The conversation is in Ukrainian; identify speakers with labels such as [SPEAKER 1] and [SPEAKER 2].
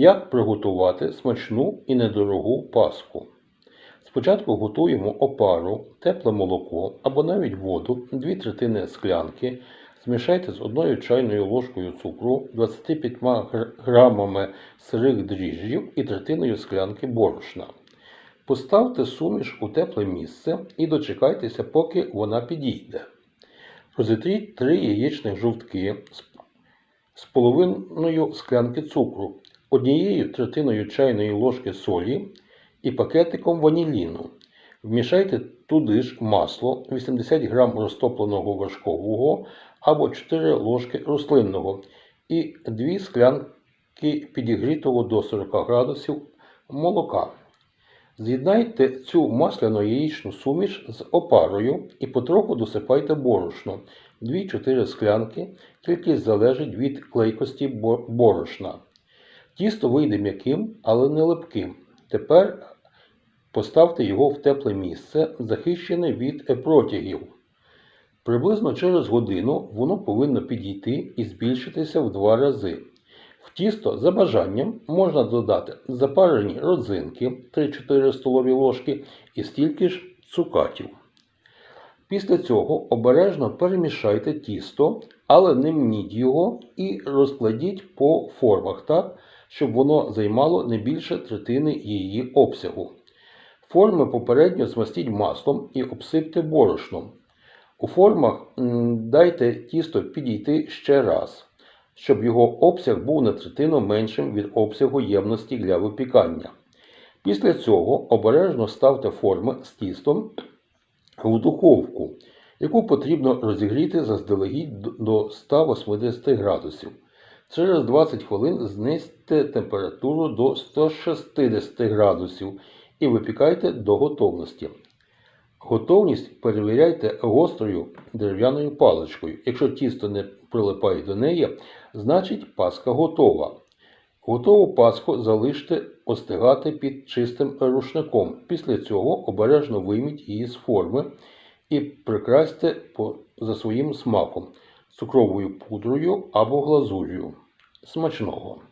[SPEAKER 1] Як приготувати смачну і недорогу паску? Спочатку готуємо опару, тепле молоко або навіть воду 2 третини склянки. Змішайте з 1 чайною ложкою цукру, 25 гр- грамами сирих дріжджів і третиною склянки борошна. Поставте суміш у тепле місце і дочекайтеся, поки вона підійде. Розітріть 3 яєчних жовтки з половиною склянки цукру, однією третиною чайної ложки солі і пакетиком ваніліну. Вмішайте туди ж масло 80 г розтопленого вершкового або 4 ложки рослинного і 2 склянки підігрітого до 40 градусів молока. З'єднайте цю масляно-яєчну суміш з опарою і потроху досипайте борошно 2-4 склянки, кількість залежить від клейкості борошна. Тісто вийде м'яким, але не липким. Тепер поставте його в тепле місце, захищене від протягів. Приблизно через годину воно повинно підійти і збільшитися в два рази. В тісто за бажанням можна додати запарені родзинки 3-4 столові ложки і стільки ж цукатів. Після цього обережно перемішайте тісто, але не мніть його і розкладіть по формах так, щоб воно займало не більше третини її обсягу. Форми попередньо змастіть маслом і обсипте борошном. У формах дайте тісто підійти ще раз, щоб його обсяг був на третину меншим від обсягу ємності для випікання. Після цього обережно ставте форми з тістом в духовку, яку потрібно розігріти заздалегідь до 180 градусів. Через 20 хвилин знизьте температуру до 160 градусів і випікайте до готовності. Готовність перевіряйте гострою дерев'яною паличкою. Якщо тісто не прилипає до неї, значить паска готова. Готову паску залиште остигати під чистим рушником. Після цього обережно вийміть її з форми і прикрасьте за своїм смаком цукровою пудрою або глазур'ю. Смачного!